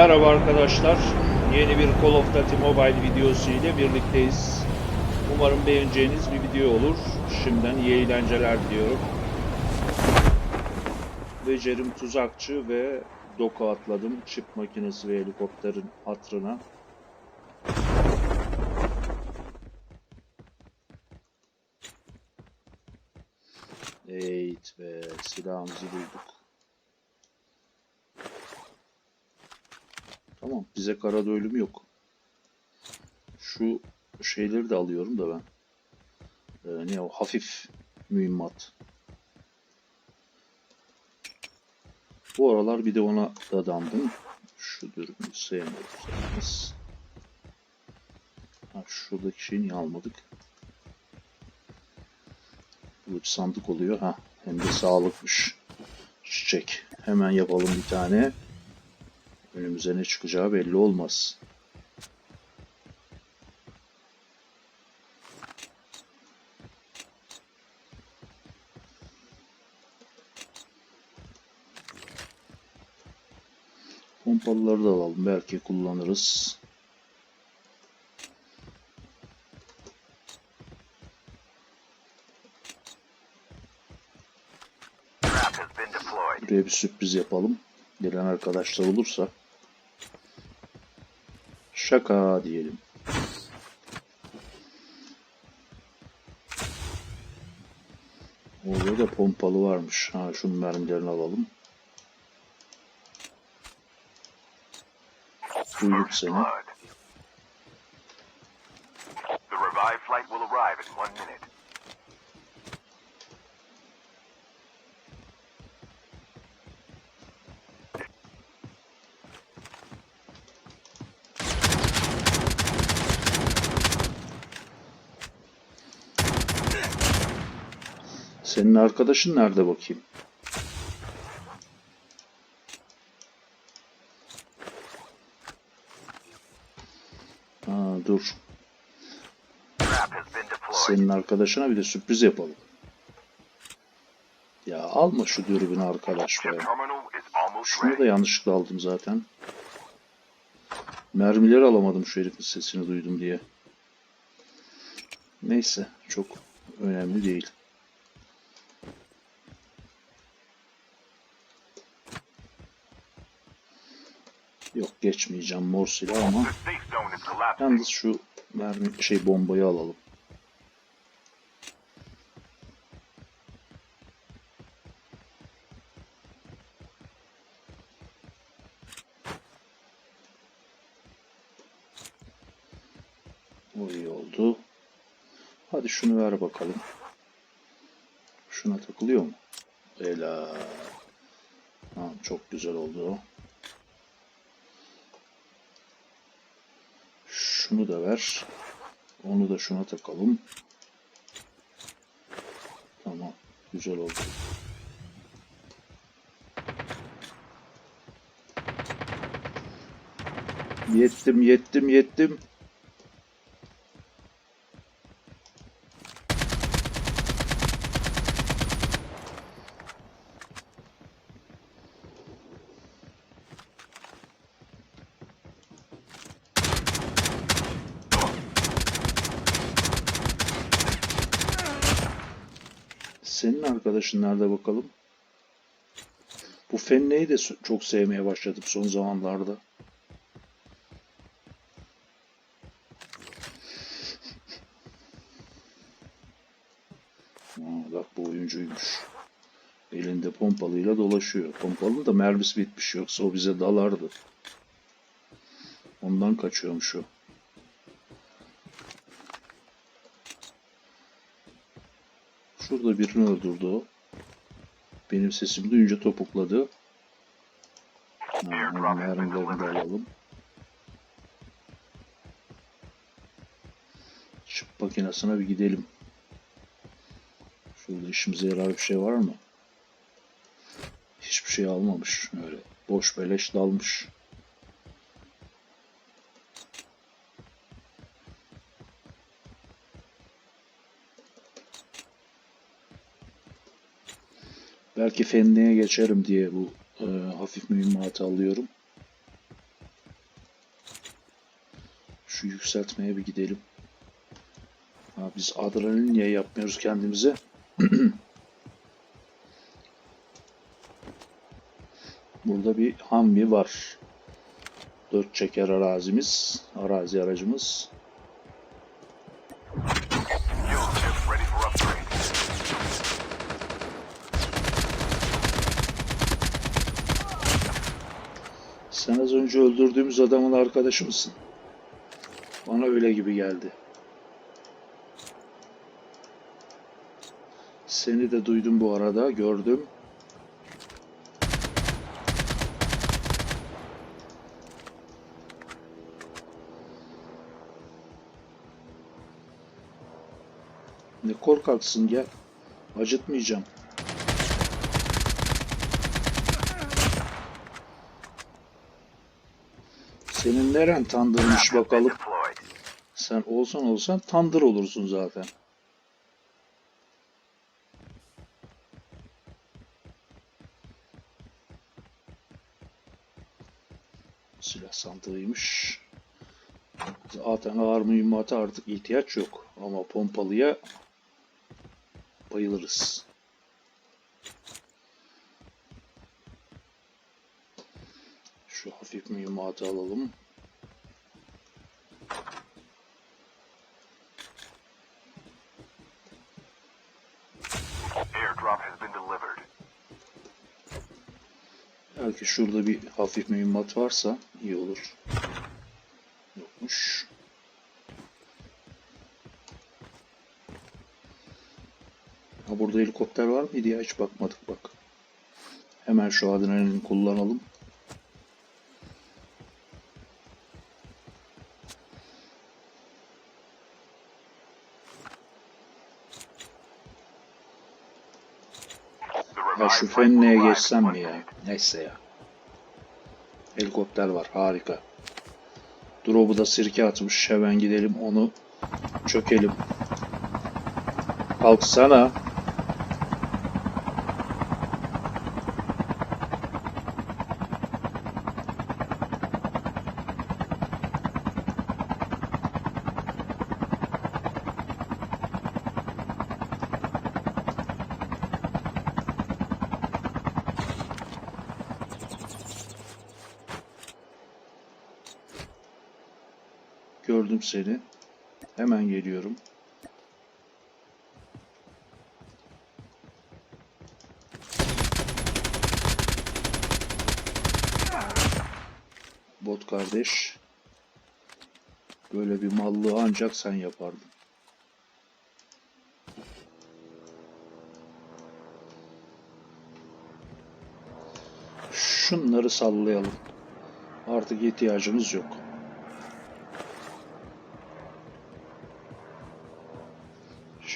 Merhaba arkadaşlar. Yeni bir Call of Duty Mobile videosu ile birlikteyiz. Umarım beğeneceğiniz bir video olur. Şimdiden iyi eğlenceler diliyorum. Becerim tuzakçı ve doku atladım. Çip makinesi ve helikopterin hatrına. Evet ve silahımızı bulduk. Tamam bize karada ölüm yok. Şu şeyleri de alıyorum da ben. Ee, ne o hafif mühimmat. Bu aralar bir de ona dadandım. Şu dürbünü sevmiyoruz. Ha, şuradaki şeyi niye almadık? Kılıç sandık oluyor. Ha, hem de sağlıkmış. Çiçek. Hemen yapalım bir tane. Önümüze ne çıkacağı belli olmaz. Pompalıları da alalım. Belki kullanırız. Buraya bir sürpriz yapalım. Gelen arkadaşlar olursa. Şaka diyelim. Orada da pompalı varmış. Ha şunun mermilerini alalım. Duyduk seni. Blood. The revived flight will arrive in one minute. Senin arkadaşın nerede bakayım? Ha, dur. Senin arkadaşına bir de sürpriz yapalım. Ya alma şu dürbünü arkadaş be. Şunu da yanlışlıkla aldım zaten. Mermileri alamadım şu herifin sesini duydum diye. Neyse çok önemli değil. Geçmeyeceğim mor silah ama yalnız şu mermi şey bombayı alalım. O iyi oldu. Hadi şunu ver bakalım. Şuna takılıyor mu? Ela. Tamam çok güzel oldu o. Şunu da ver. Onu da şuna takalım. Tamam. Güzel oldu. Yettim, yettim, yettim. Senin arkadaşın nerede bakalım? Bu Fenne'yi de çok sevmeye başladım son zamanlarda. Aa, bak bu oyuncuymuş. Elinde pompalıyla dolaşıyor. Pompalının da mermisi bitmiş yoksa o bize dalardı. Ondan kaçıyormuş o. Şurada birini öldürdü. Benim sesimi duyunca topukladı. Onun mermilerini de alalım. Çip makinesine bir gidelim. Şurada işimize yarar bir şey var mı? Hiçbir şey almamış. Öyle boş beleş dalmış. Belki fenliğe geçerim diye bu e, hafif mühimmatı alıyorum. Şu yükseltmeye bir gidelim. Ha, biz adrenalin niye yapmıyoruz kendimize? Burada bir hambi var. Dört çeker arazimiz, arazi aracımız. Sen az önce öldürdüğümüz adamın arkadaşı mısın? Bana öyle gibi geldi. Seni de duydum bu arada, gördüm. Ne korkaksın gel. Acıtmayacağım. Senin neren tandırmış bakalım. Sen olsan olsan tandır olursun zaten. Silah sandığıymış. Zaten ağır mühimmata artık ihtiyaç yok. Ama pompalıya bayılırız. Şu hafif mühimmatı alalım. Belki şurada bir hafif mühimmat varsa iyi olur. Yokmuş. Ha burada helikopter var mıydı ya? Hiç bakmadık bak. Hemen şu adrenalini kullanalım. The Ya şu in geçsem mi ya? Neyse ya. Helikopter var. Harika. Drop'u da sirke atmış. Hemen gidelim onu çökelim. Kalksana. Gördüm seni. Hemen geliyorum. Bot kardeş. Böyle bir mallığı ancak sen yapardın. Şunları sallayalım. Artık ihtiyacımız yok.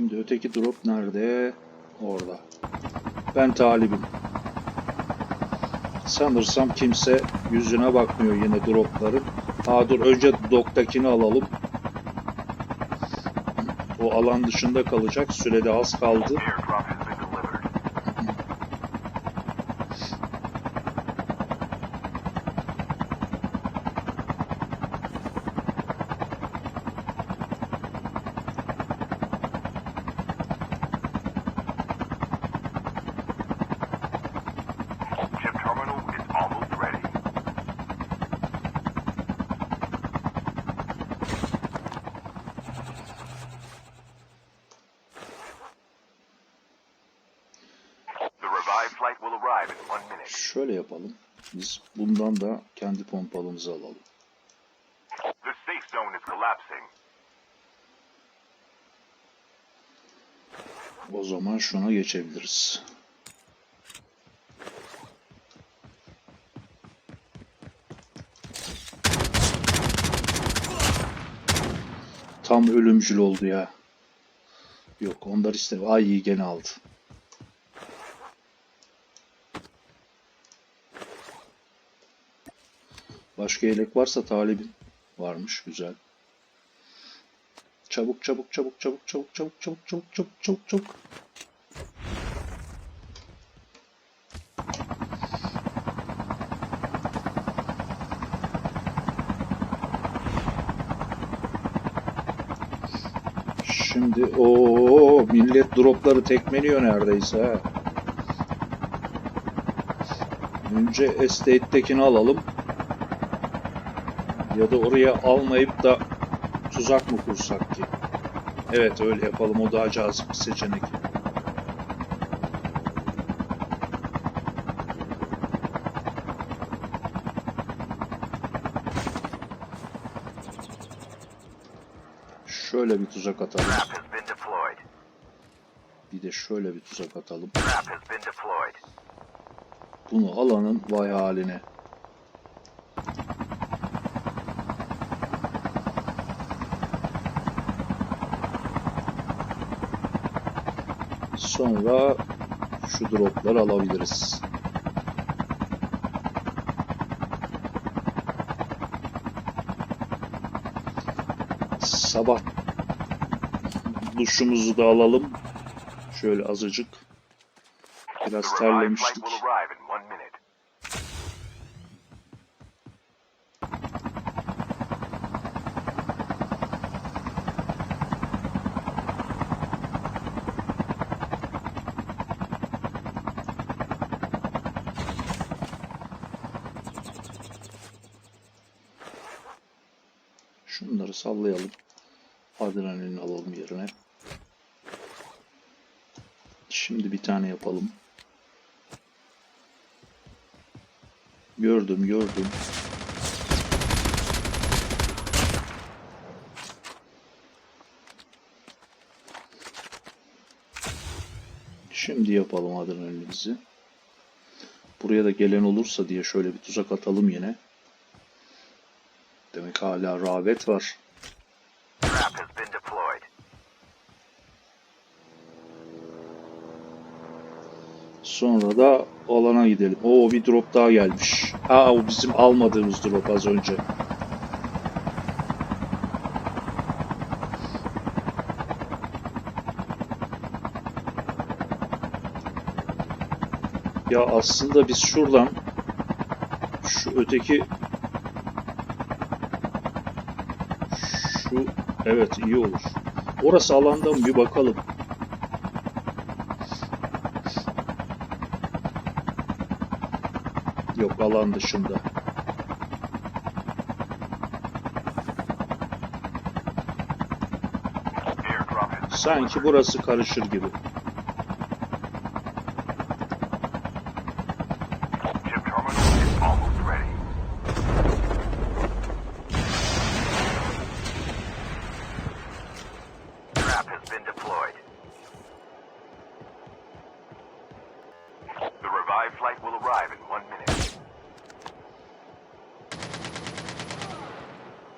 Şimdi öteki drop nerede? Orada. Ben talibim. Sanırsam kimse yüzüne bakmıyor yine dropların. Aa dur önce doktakini alalım. O alan dışında kalacak. Sürede az kaldı. Airdrop has been delivered. Chip terminal is almost ready. The revived flight will arrive in one minute. Şöyle yapalım. Biz bundan da kendi pompalımızı alalım. The safe zone is collapsing. O zaman şuna geçebiliriz. Tam ölümcül oldu ya. Yok onlar işte. Ay iyi gene aldı. Başka yelek varsa talibin varmış. Güzel. Çabuk çabuk çabuk çabuk çabuk çabuk çabuk çabuk çabuk çabuk çabuk. Şimdi o millet dropları tekmeliyor neredeyse ha. Önce estate'dekini alalım. Ya da oraya almayıp da tuzak mı kursak ki? Evet öyle yapalım. O daha cazip bir seçenek. Şöyle bir tuzak atalım. Bir de şöyle bir tuzak atalım. Bunu alanın vay haline. Sonra şu dropları alabiliriz. Sabah duşumuzu da alalım. Şöyle azıcık. Biraz terlemiştik. will arrive in one minute. Şunları sallayalım. Adrenalin alalım yerine. Şimdi bir tane yapalım. Gördüm, gördüm. Şimdi yapalım adrenalinimizi. Buraya da gelen olursa diye şöyle bir tuzak atalım yine. Demek hala rağbet var. Sonra da alana gidelim. Oo bir drop daha gelmiş. Ha o bizim almadığımız drop az önce. Ya aslında biz şuradan şu öteki şu evet iyi olur. Orası alanda mı bir bakalım. Yok alan dışında. Sanki burası karışır gibi. Chip terminal is almost ready. Trap has been deployed. The revived flight will arrive in one minute.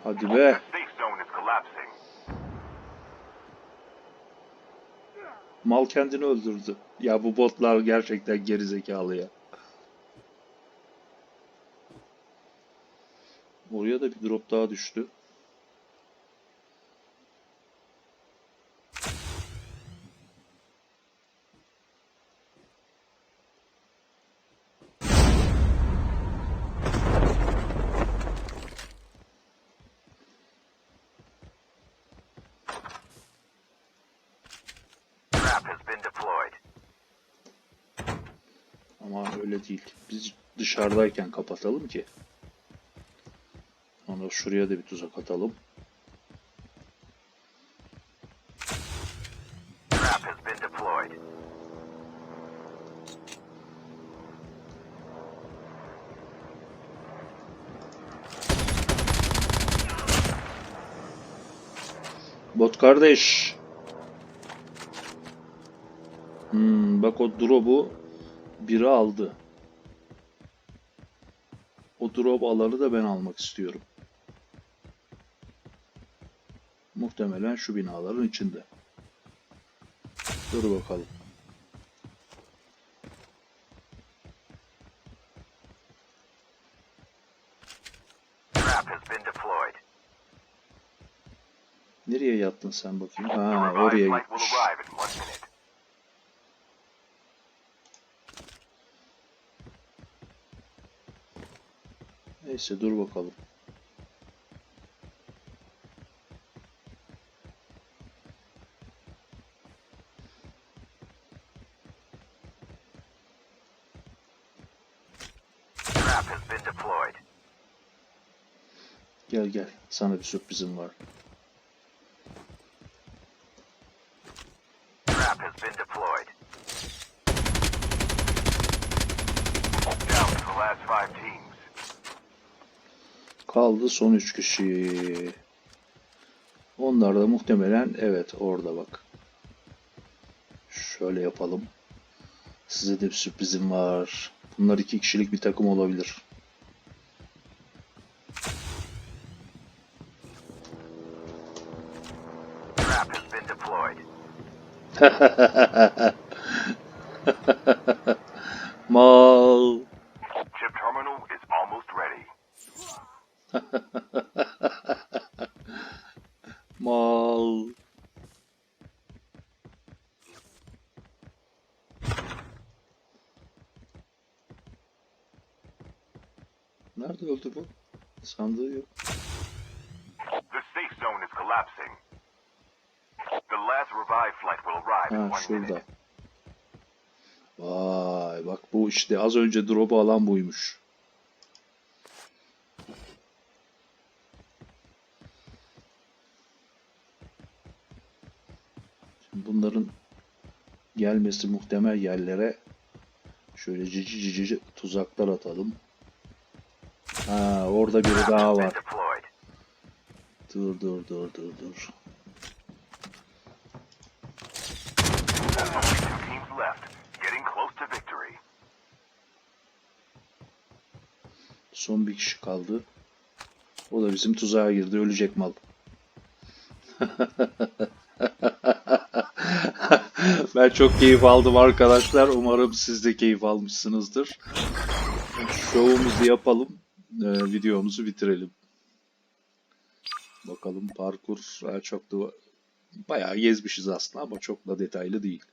Hadi be. Safe zone is collapsing. Mal kendini öldürdü. Ya bu botlar gerçekten gerizekalı ya. Oraya da bir drop daha düştü. Ama öyle değil. Biz dışarıdayken kapatalım ki. Sonra şuraya da bir tuzak atalım. Trap has been deployed. Bot kardeş. Bak o drop'u biri aldı. O drop alanı da ben almak istiyorum. Muhtemelen şu binaların içinde. Dur bakalım. Nereye yattın sen bakayım? Ha oraya gitmiş. Neyse dur bakalım. Gel gel sana bir sürprizim var. Kaldı son 3 kişi. Onlar da muhtemelen evet orada bak. Şöyle yapalım. Size de bir sürprizim var. Bunlar iki kişilik bir takım olabilir. Trap Nerede öldü bu? Sandığı yok. The safe zone is collapsing. The last revive flight will arrive in Ha one minute. şurada. Vay bak bu işte az önce drop'u alan buymuş. Şimdi bunların gelmesi muhtemel yerlere şöyle cici cici tuzaklar atalım. Ha orada biri daha var. Dur dur dur dur dur. Son bir kişi kaldı. O da bizim tuzağa girdi. Ölecek mal. ben çok keyif aldım arkadaşlar. Umarım siz de keyif almışsınızdır. Şovumuzu yapalım. Ee, videomuzu bitirelim. Bakalım parkur çok da bayağı gezmişiz aslında ama çok da detaylı değil.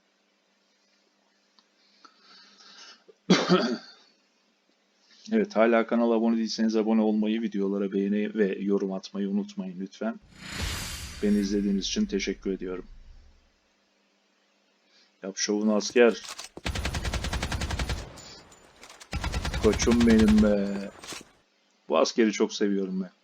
Evet hala kanala abone değilseniz abone olmayı, videolara beğeni ve yorum atmayı unutmayın lütfen. Beni izlediğiniz için teşekkür ediyorum. Yap şovunu asker. Koçum benim be. Bu askeri çok seviyorum ben.